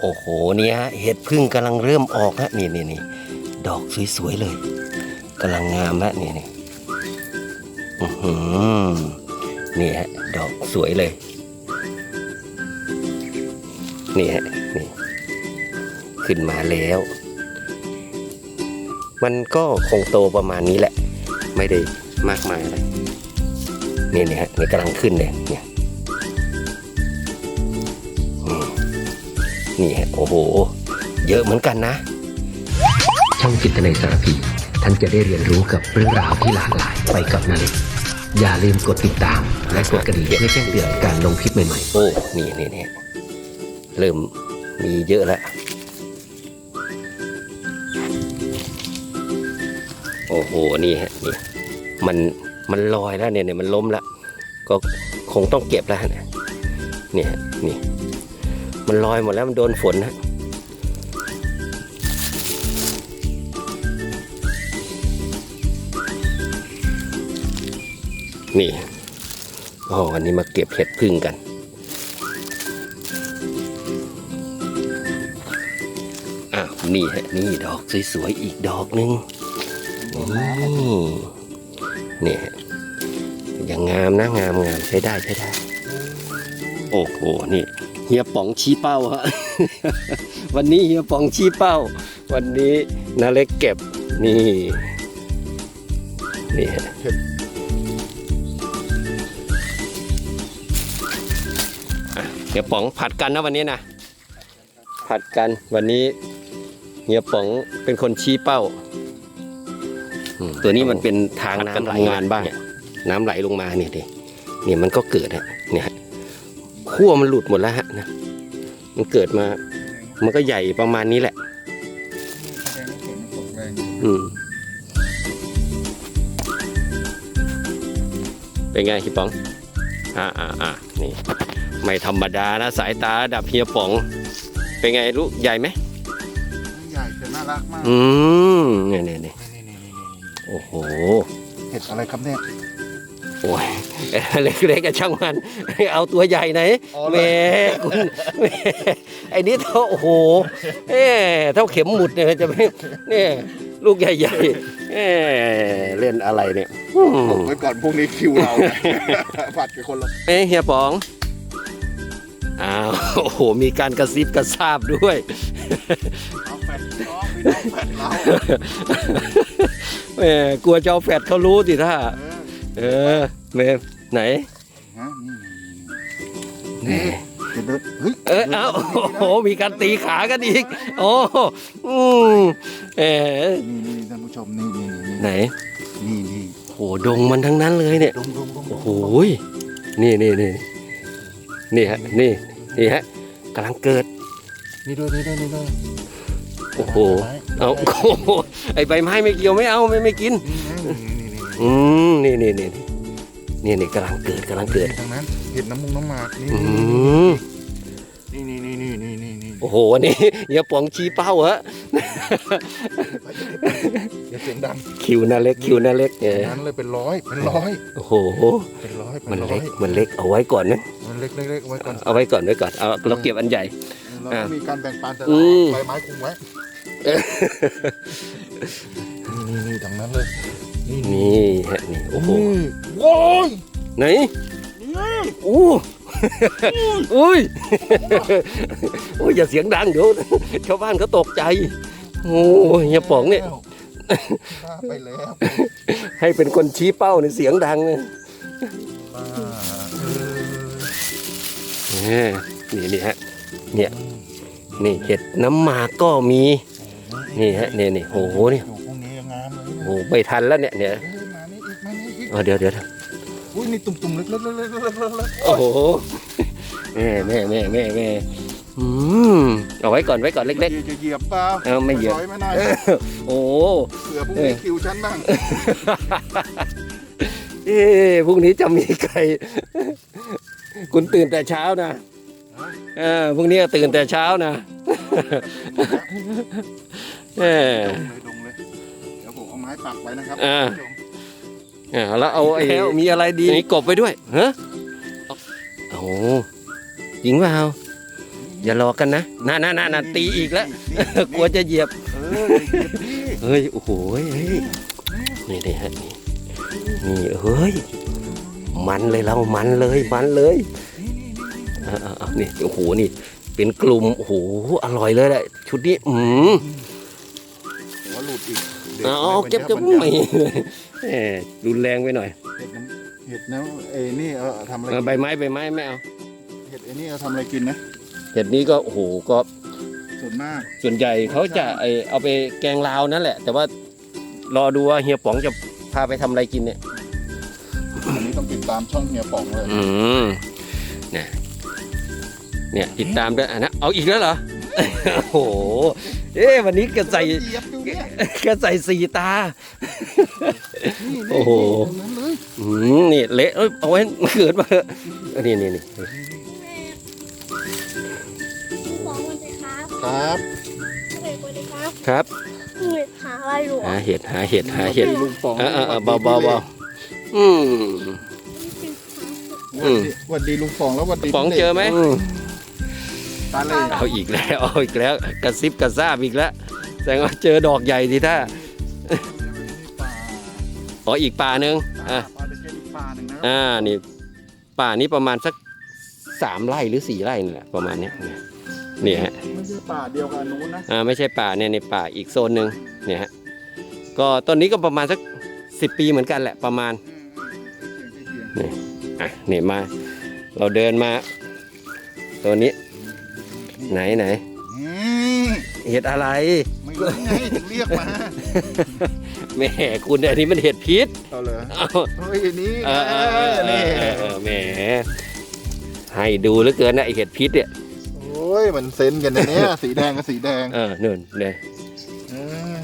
โอ้โหเนี่ยเห็ดพึ่งกำลังเริ่มออกฮะนี่นี่นี่ดอกสวยๆเลยกำลังงามฮะนี่นี่อื้อหือนี่ฮะดอกสวยเลย นี่ฮะนี่ขึ้นมาแล้ว มันก็คงโตประมาณนี้แหละ ไม่ได้มากมายอะไรนี่นี่ฮะนี่กำลังขึ้นเลยเนี่ย นี่ฮะโอ้โห เยอะเหมือนกันนะ ช่องจิตในสารพี ท่านจะได้เรียนรู้กับเรื่องราวที่หลากหลายไปกับนาเล็กอย่าลืมกดติดตาม และกดกระดิ่งเพื่อแจ้งเตือนการลงคลิปใหม่ๆ โอ้ นี่นี่นี่เริ่มมีเยอะแล้ว โอ้โห นี่ฮะนี่ มันมันลอยแล้วเนี่ยเนี่ยมันล้มแล้ว ก็คงต้องเก็บแล้วฮะเนี่ยเนี่ยฮะนี่ มันลอยหมดแล้วมันโดนฝนฮะนี่อ๋อวันนี้มาเก็บเห็ดพึ่งกันอ้าวนี่ฮะ นี่ดอกสวยๆ อีกดอกหนึ่งนี่นี่ฮะอย่างงามนะ งามงามใช้ได้ใช้ได้ โอ้โห นี่ เฮียป๋องชี้เป้าฮะวันนี้เฮียป๋องชี้เป้า วันนี้นาเล็กเก็บนี่นี่ฮะเฮียป๋องผัดกันนะวันนี้นะผัดกันวันนี้เฮียป๋องเป็นคนชี้เป้าอืมตัวนี้มันเป็นทางน้ำทำงานบ้างเนี่ยน้ำไหลลงมาเนี่ยดิเนี่ยมันก็เกิดฮะเนี่ยฮะ ขั้วมันหลุดหมดแล้วฮะนะมันเกิดมา มันก็ใหญ่ประมาณนี้แหละแสดงว่าฝนมันตกแรงอืม เป็นไงพี่ป๋อง อ่าอ่าอ่านี่ ไม่ธรรมดานะสายตาระดับเฮียป๋อง เป็นไงลูกใหญ่ไหมใหญ่แต่น่ารักมาก อืมเนี่ยเนี่ยเนี่ยนี่นี่นี่นี่นี่โอ้โห เห็ดอะไรครับเนี่ย โอ้ยเล็กๆกับช่างมัน เอาตัวใหญ่ไหนอ๋อแหเหรม่อคุณแหม่ไอ้นี่เท่าโอ้โหเอ๊เท่าเข็มหมุดเนี่ยจะไม่เนี่ยลูกใหญ่ๆเอ๊เล่นอะไรเนี่ยอืมบอกไว้ก่อนพรุ่งนี้คิวเราผัดกับคนละเอ๊ะเฮียป๋องอ้าวโอ้โหมีการกระซิบกระซาบด้วยเอาแฟดน้องพี่น้องแฟดเราแหมกลัวเจ้าแฟดเขารู้สิท่า เออเมมไหนฮะนี่นี่เห็ดเด็ดเฮ้ยเออเอ้าโอ้โหมีการตีขากันอีก โอ้อืมเออนี่นี่ท่านผู้ชมนี่นี่นี่ไหนนี่นี่โหดงมันทั้งนั้นเลยเนี่ยดมดมดมโอ้โหยนี่นี่นี่นี่ฮะ นี่ นี่ฮะกำลังเกิด นี่ด้วยนี่ด้วยนี่ด้วยโอ้โห เอาโอ้โหไอใบไม้ไม่เกี่ยวไม่เอาไม่ไม่กิน นี่นี่นี่นี่ อืมนี่นี่นี่นี่นี่กำลังเกิดกำลังเกิดทางนั้นเห็ดน้ำมุงน้ำหมากนี่อืมนี่นี่นี่นี่นี่นี่นี่โอ้โหวันนี้อย่าป๋องชี้เป้าฮะอย่าเสียงดังคิวน่าเล็กคิวน่าเล็กเนี่ยนั้นเลยเป็นร้อยเป็นร้อยโอ้โหเป็นร้อยเป็มันนร้อเล็ยกมันเล็กเอาไว้ก่อนนะมันเล็กเล็กๆไว้ก่อนเอาไว้ก่อนไว้ก่อนเอาเราเก็บอันใหญ่เราอ่าก็มีการแบ่งปันแต่อืเรามใบไม้คุมไว้เออนี่นี่นี่ดังนั้นเลย นี่นี่ฮะนี่โอ้โหโอ้ยไหนนี่อู้อุ้ยโอ้ยอย่าเสียงดังเดี๋ยวชาวบ้านเขาตกใจโอ้ยเฮียป๋องเนี่ยบ้าไปแล้วให้เป็นคนชี้เป้าในเสียงดังเนี่ยบ้าเออนี่นี่นี่ฮะเนี่ยนี่เห็ดน้ำหมากก็มี นี่ฮะนี่นี่โอ้โหนี่อยู่พรุ่งนี้ยังงามเลย โอ้โหไม่ทันแล้วเนี่ยเนี่ยเฮ้ยมานี่อีกมานี่อีกเอาเดี๋ยวเดี๋ยวอุ้ยนี่ตุ่มๆเล็กๆเล็กๆเล็กๆเล็กๆโอ้โหแม่แม่แม่แม่แม่อืมเอาไว้ก่อนไว้ก่อนเล็กจะเหยียบเปล่าเอาไม่เหยียบปล่ไม่ได้ๆโอ้โหเผื่อพรุ่งนี้คิวฉันบ้างเอ๊ะพรุ่งนี้จะมีใคร คุณตื่นแต่เช้านะเออพรุ่งนี้ตื่นแต่เช้านะเออ ดี๋ยวผมเอาไม้ปักไว้นะครับอ่าคุณผู้ชมอ่าแล้วเอาไอ้แล้วมีอะไรดีมีกบไปด้วยฮะโอ้โหจริงเปล่าอย่ารอกันนะน่าน่าน่าน่าตีอีกแล้ว กลัวจะเหยียบ เออเหยียบดิเฮ้ย โอ้โหเฮ้ยนี่นี่ฮะนี่นี่เฮ้ย มันเลยเรามันเลย มันเลยอ่าอ่าอ่านี่ โอ้โห นี่ เป็นกลุ่ม โอ้โห อร่อยเลยแหละ ชุดนี้ อืมหัวหลุด อีกด็เอาเก็บเก็บไม่ไม่แหมรุนแรงไปหน่อย เห็ดน้ำเห็ดน้ำเอ้นี่เอาทำอะไรเออกินใบไม้ใบไม้ไม่เอาเห็ดไอ้นี่เอาทำอะไรกินนะเห็ดนี้ก็โอ้โหก็ส่วนมาก ส่วนใหญ่เขาจะไอเอาไปแกงลาวนั่นแหละ แต่ว่ารอดูว่าเฮียป๋องจะพาไปทำอะไรกินเนี่ย อันนี้ต้องติดตามช่องเฮียป๋องเลยอืมเนี่ยเนี่ยติดตามด้วยอะนะเอาอีกแล้วเหรอ โอ้โห เอ๊ะวันนี้แกใส่เหยียบดูเนี่ยแกใส่สีตา นี่โอ้โหตรงนั้นเลยอืมนี่เละเอ้ยเอาไว้เกิดมาเถอะนี่นี่นี่สองวันเลยครับครับเด็กวันเลยครับครับเด็กหาอะไรอยู่หาเห็ดหาเห็ดหาเห็ดลุงปองเออเออเออเบาเบาเบาอืมอืม หวัดดีลุงปองแล้วหวัดดีป๋องเจอไหม ตาเลย เอาอีกแล้วเอาอีกแล้ว กระซิบกระซาบอีกแล้ว แสดงว่าเจอดอกใหญ่ทีท่าป่าอ๋ออีกป่าหนึ่งอะป่าตะเคียนอีกป่าหนึ่งนะอ่านี่ป่านี้ประมาณสักสามไร่หรือสี่ไร่นี่แหละประมาณเนี้ยเนี่ยฮะ ไม่ใช่ป่าเดียวกับอันนู้นนะอ่าไม่ใช่ป่าเนี่ยในป่าอีกโซนหนึ่งเนี่ยฮะก็ต้นนี้ก็ประมาณสักสิบปีเหมือนกันแหละประมาณอืมอืมใกล้เคียงใกล้เคียงอะเนี่ยมา เราเดินมา ตัวนี้ ไหนไหนอืมเห็ดอะไร ไม่รู้ไงถึงเรียกมาแหม่คุณอันนี้มันเห็ดพิษเอาเลยเอาเฮ้ยอันนี้เออเออเออเอนี่อเออเออแหมให้ดูเหลือเกินนะไอเห็ดพิษเนี่ยโอ้ยมันเซนกันนะเนี่ยสีแดงกับสีแดงเออนู่นเนี่ยเออ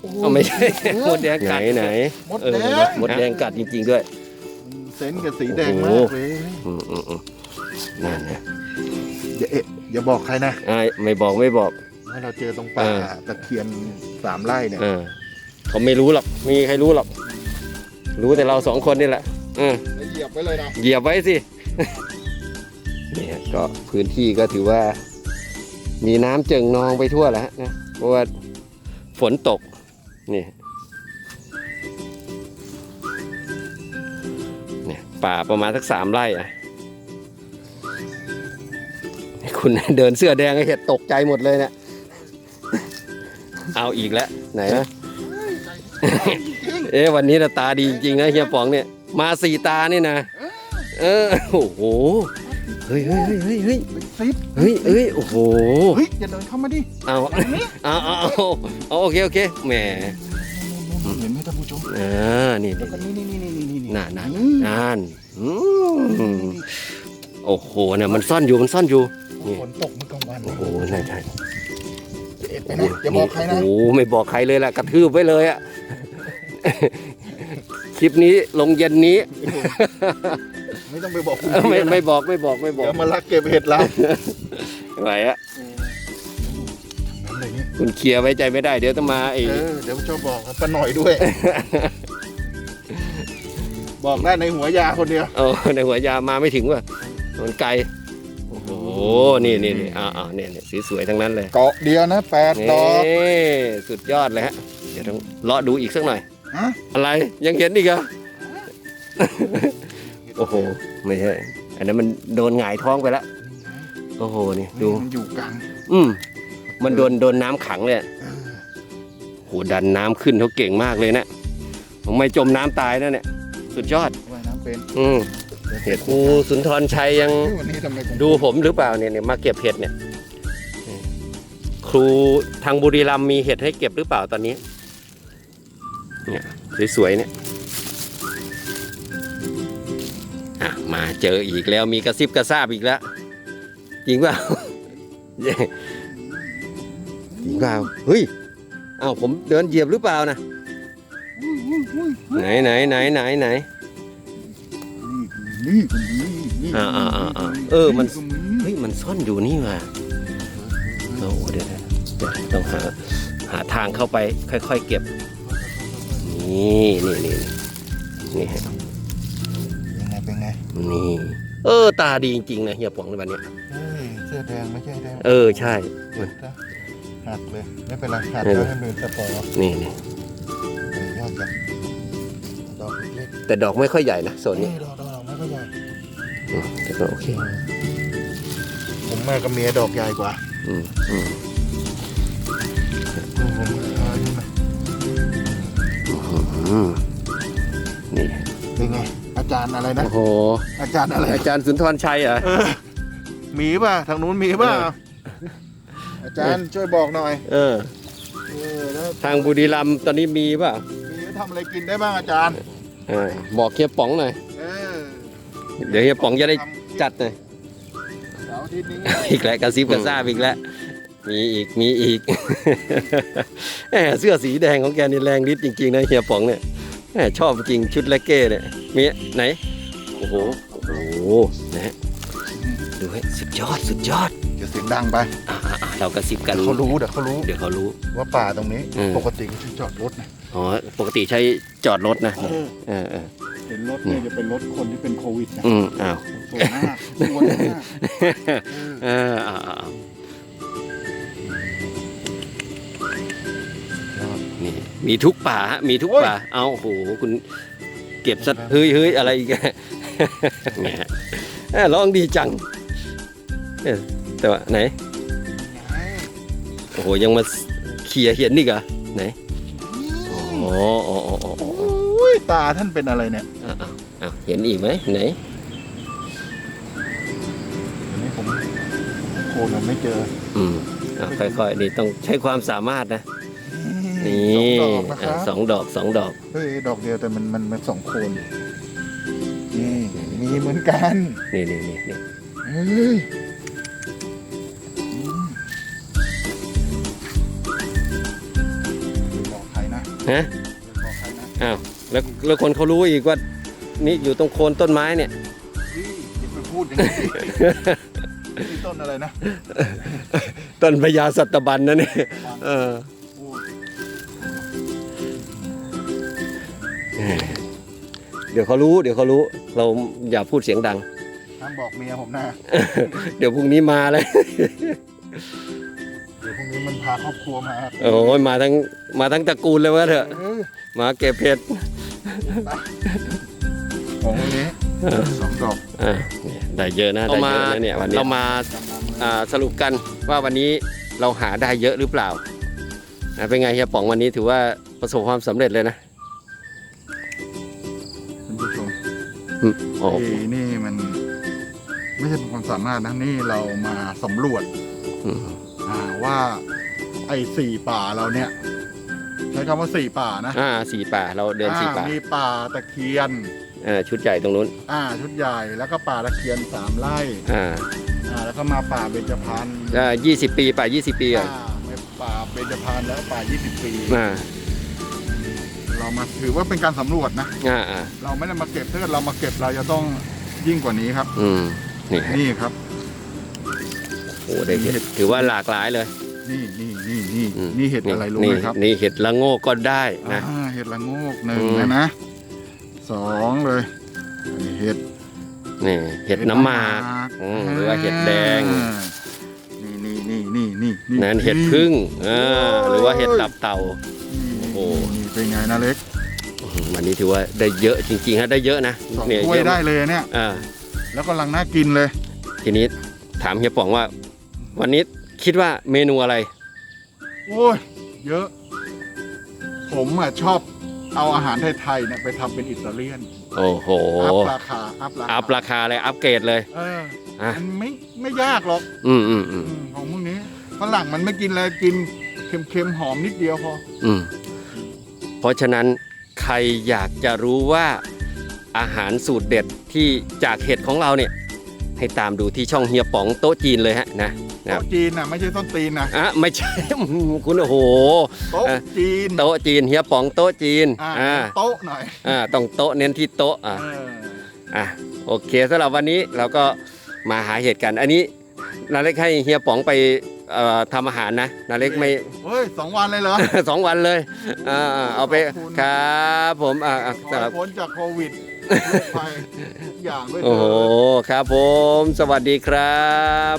โอ้ยเอาไม่ใช่มดแดงกัดไหนมดเออแดงมดแดงกัดจริง ๆ ด้วย เซนกับสีแดงโอ้มาโหกเลยอืมอืมอืมนั่นนะ อย่าเอะอย่าบอกใครนะอ่าไม่บอกไม่บอก ว่าเราเจอตรงป่าเออ ตะเคียนสามไร่เนี่ยเออเขาไม่รู้หรอกไมมีใครรู้หรอก รู้แต่เราสองคนนี่แหละเออแล้วเหยียบไว้เลยนะ เหยียบไว้สิ เนี่ยก็พื้นที่ก็ถือว่า มีน้ำเจิ่งนองไปทั่วแล้วนะเพราะว่าฝนตก นี่เนี่ยป่าประมาณสักสามไร่อะ คุณเดินเสื้อแดงก็เห็ดตกใจหมดเลยเนี่ย เอาอีกแล้วไหนนะเอ๊ะวันนี้นะตาดีจริงๆนะเฮียป๋องเนี่ย มาสี่ตานี่นะ เออโอ้โห เฮ้ยเฮ้ยเฮ้ยเฮ้ยเป็นซิปเฮ้ยเฮ้ยโอ้โห เฮ้ยอย่าเดินเข้ามาดิ เอาเอาเอาเอาเอาโอเคโอเคแหมเห็นไหมท่านผู้ชมอ่านี่แล้วก็นี่นี่นี่นี่นี่นี่น่าน่าอืมน่านอืมโอ้โหเนี่ยมันซ่อนอยู่มันซ่อนอยู่ นี่ ฝนตกเมื่อกลางวันโอ้โหน่าใช่เอ็ดไปนะอย่าบอกใครนะ โอ้โหไม่บอกใครเลยล่ะกระทืบไว้เลยอะคลิปนี้ลงเย็นนี้ ไม่ต้องไปบอกคุณไม่พี่นะไม่บอกไม่บอกไม่บอเดี๋กยวมาลักเก็บเห็ดเราไหวอะอะไรเนี่ยคุณเคลียร์ไว้ใจไม่ได้เดี๋ยวต้องมาไอ้เออเดี๋ยวชอบบอกป้าหน่อยด้วย บอกได้ในหัวยาคนเดียว เออในหัวยามาไม่ถึงว่ะมันไกลโอ้โหนี่นี่นี่อ่าอ่าเนี่ยเนี่ยสีสวยทั้งนั้นเลยเกาะเดียวนะแปดดอกนี่สุดยอดเลยฮะเดี๋ยวต้องเลาะดูอีกสักหน่อย ฮะอะไรยังเห็นอีกเหรอ โอ้โห ไม่ใช่ อันนั้นมันโดนหงายท้องไปแล้ว โอ้โห นี่ดู มันอยู่กลางอืม มันโดนโดนน้ำขังเลยอะโหดันน้ำขึ้นเขาเก่งมากเลยนะผมไม่จมน้ำตายนะเนี่ย สุดยอด ว่ายน้ำเป็น อืม เห็ดครูสุนทรชัยยังเฮ้ยวันนี้ทำไมผมดูผมหรือเปล่าเนี่ยเนี่ยมาเก็บเห็ดเนี่ย ครูทางบุรีรัมย์มีเห็ดให้เก็บหรือเปล่าตอนนี้ เนี่ยสวยๆเนี่ยอะมาเจออีกแล้วมีกระซิบกระซาบอีกแล้ว จริงเปล่าเย้จริงเปล่าเฮ้ยเอ้าผมเดินเหยียบหรือเปล่านะไหนไหนไหนไหนไหนนี่คนนี้นี่ อ่าอ่าอ่าอ่าเออมันคเฮ้ยมันซ่อนอยู่นี่ว่ะโอ้โหเดี๋ยวนะเดี๋ยวต้องหาหาทางเข้าไปค่อยๆเก็บ นี่นี่นี่นี่ฮะยังไงเป็นไงนี่เออตาดีจริงๆนะเฮียป๋องในวันเนี้ยเอจะแดงไม่ใช่แดงเออใช่หักเลยไม่เป็นไรหักเออแล้วให้มือสปอร์นี่นี่ยอดกันดอกเล็กแต่ดอกไม่ค่อยใหญ่นะโซนๆนี้นี่ดอ กดอกไม่ก็ใหญ่อืมแต่ก็โอเคผมแม่กับเมียดอกใหญ่กว่าอืมอืมผมเอาอยู่นะอืมนี่เป็นไง อาจารย์อะไรนะ โอ้โห อาจารย์อะไรอาจารย์สุนทรชัยเหรอเออมีป่ะทางนู้นมีป่ะเออ อาจารย์ช่วยบอกหน่อยเออ เออแล้วทางบุรีรัมย์ตอนนี้มีป่ะมีทำอะไรกินได้บ้างอาจารย์ เออบอกเฮียป๋องหน่อย เออเดี๋ยวเฮียป๋องจะได้จัดหน่อยเสาร์อาทิตย์นี้อีกแล้วกระซิบกระซาบอีกแล้ว มีอีกมีอีกแหมเสื้อสีแดงของแกนี่แรงฤทธิ์จริงๆนะเฮียป๋องเนี่ยแหมชอบจริงชุดเลกเก้เนี่ยมีไหนโอ้โหโอ้โหนะฮะดูให้สุดยอดสุดยอดเดี๋ยวเสียงดังไปอะอะอะเรากระซิบกันเขารู้เดี๋ยวเขารู้เดี๋ยวเขารู้ ว่าป่าตรงนี้ อืม ปกติเขาจะจอดรถนะอ๋อปกติใช้จอดรถนะเออเออเออ เห็นรถเนี่ยจะเป็นรถคนที่เป็นโควิดนะอืมอ้าวสวยมากสวยมากเออเอออ่าอ่าอ่านี่มีทุกป่าฮะมีทุกป่าเอาโอ้โหคุณเก็บสัตว์เฮ้ยเฮ้ยอะไรอีกอะเนี่ยเอ้ยร้องดีจังเอ้ยแต่ว่าไหน โอ้โหยังมาเขี่ยเห็นนี่กะไหนอ๋ออ๋ออ๋ออ๋ออ๋อโอ้ยตาท่านเป็นอะไรเนี่ย อะอะอะเห็นอีกไหมไหนอันนี้ผมโคนผมไม่เจออืมอะค่อยๆนี่ต้องใช้ความสามารถนะนี่สองดอกนะคอะรับสองดอกสองดอก เฮ้ยดอกเดียวแต่มันมันมันสองโคนนี่มีเหมือนกันนี่นี่นี่นี่เฮ้ยอืมอย่าบอกใครนะฮะอย่าบอกใครนะ อ้าวแล้วแล้วคนเขารู้อีกว่า นี่อยู่ตรงโคนต้นไม้เนี่ยพี่อย่าไปพูดอย่างนี้นี่ต้นอะไรนะต้นพญาสัตบันนะเนี่ยเออพูดเดี๋ยวเขารู้ เดี๋ยวเขารู้ เราอย่าพูดเสียงดัง ห้ามบอกเมียผมนะเดี๋ยวพรุ่งนี้มาเลย เดี๋ยวพรุ่งนี้มันพาครอบครัวมาครับโอ้ยมาทั้งมาทั้งตระกูลเลยว่าเถอะเออมาเก็บเห็ด ของพวกนี้เออสองดอกอ่าเนี่ยได้เยอะนะได้เยอะนะเนี่ยวันนี้เรามาจำนำเลยอ่าสรุปกันว่าวันนี้เราหาได้เยอะหรือเปล่าอะเป็นไงเฮียป๋องวันนี้ถือว่าประสบความสำเร็จเลยนะคุณผู้ชมอืมโอ้ไอ้นี่มัน ไม่ใช่เป็นความสามารถนะนี่เรามาสำรวจอืมอ่าว่าไอ้สี่ป่าเราเนี่ยใช้คำว่าสี่ป่านะอ่าสี่ป่าเราเดินสี่ป่าอ่มีป่าตะเคียนเออชุดใหญ่ตรงนู้นอ่าชุดใหญ่แล้วก็ป่าตะเคียนสามไร่อ่าอ่าแล้วก็มาป่าเบญจพรรณอ่ายี่สิบปีป่ายี่สิบปีอะอ่าไปป่าเบญจพรรณแล้วป่า 20 ปี อ่าเรามาถือว่าเป็นการสำรวจนะ อ่าอ่าเราไม่ได้มาเก็บถ้าเกิดเรามาเก็บเราจะต้องยิ่งกว่านี้ครับ อืมนี่นี่ครับ โอ้ได้เห็ดถือว่าหลากหลายเลย นี่นี่นี่นี่อืมนี่เห็ดอะไรรู้นี่ไหมครับนี่เห็ดละโงกก็ได้นะอ่าเห็ดละโงกหนึ่งอืมเลยนะสองเลยอันนี้เห็ดนี่เห็ดน้ำหมากอืมหรือว่าเห็ดแดงอ่านี่นี่นี่นี่นี่นี่นั้นเห็ดพึ่งอ่าหรือว่าเห็ดตับเต่านี่โอ้โหนี่เป็นไงนะเล็กอืมวันนี้ถือว่าได้เยอะจริงๆฮะได้เยอะนะสองเนี่ยถ้วยเยอะได้มากเลยเนี่ยอ่าแล้วกำลังน่ากินเลย ทีนี้ถามเฮียป๋องว่า วันนี้ คิดว่าเมนูอะไร โอ้ยเยอะ ผมอะชอบเอาอาหารไทยๆเนี่ยไปทำเป็นอิตาเลียน โอ้โห อัพราคา อัพราคาอัพราคาเลยอัพเกรดเลยเอออะ มันไม่ไม่ยากหรอกอืมอืมอืมอืมของพวกนี้ฝรั่งมันไม่กินอะไรกินเค็มๆหอมนิดเดียวพอ อืมเพราะฉะนั้นใครอยากจะรู้ว่าอาหารสูตรเด็ดที่จากเห็ดของเราเนี่ย ให้ตามดูที่ช่องเฮียป๋องโต๊ะจีนเลยฮะนะ นะโต๊ะจีนน่ะไม่ใช่ต้นตีนนะอะไม่ใช่ คุณโอ้โหโต๊ะเออจีนโต๊ะจีนเฮียป๋องโต๊ะจีนอ่าอ่าโต๊ะหน่อยอ่าต้องโต๊ะเน้นที่โต๊ะอะ เอออะโอเคสำหรับวันนี้เราก็มาหาเห็ดกันอันนี้นาเล็กให้เฮียป๋องไปเอ่อทำอาหารนะนาเล็กไม่ เฮ้ยสองวันเลยเหรอ สองวันเลยอ่าอ่าเอาไปขอบคุณ ครับผมอ่าอ่าขอสำหให้รับพ้นจากโควิดโรคภัยทุกอย่างด้วยเถโอ้โหอะ ครับผม สวัสดีครับ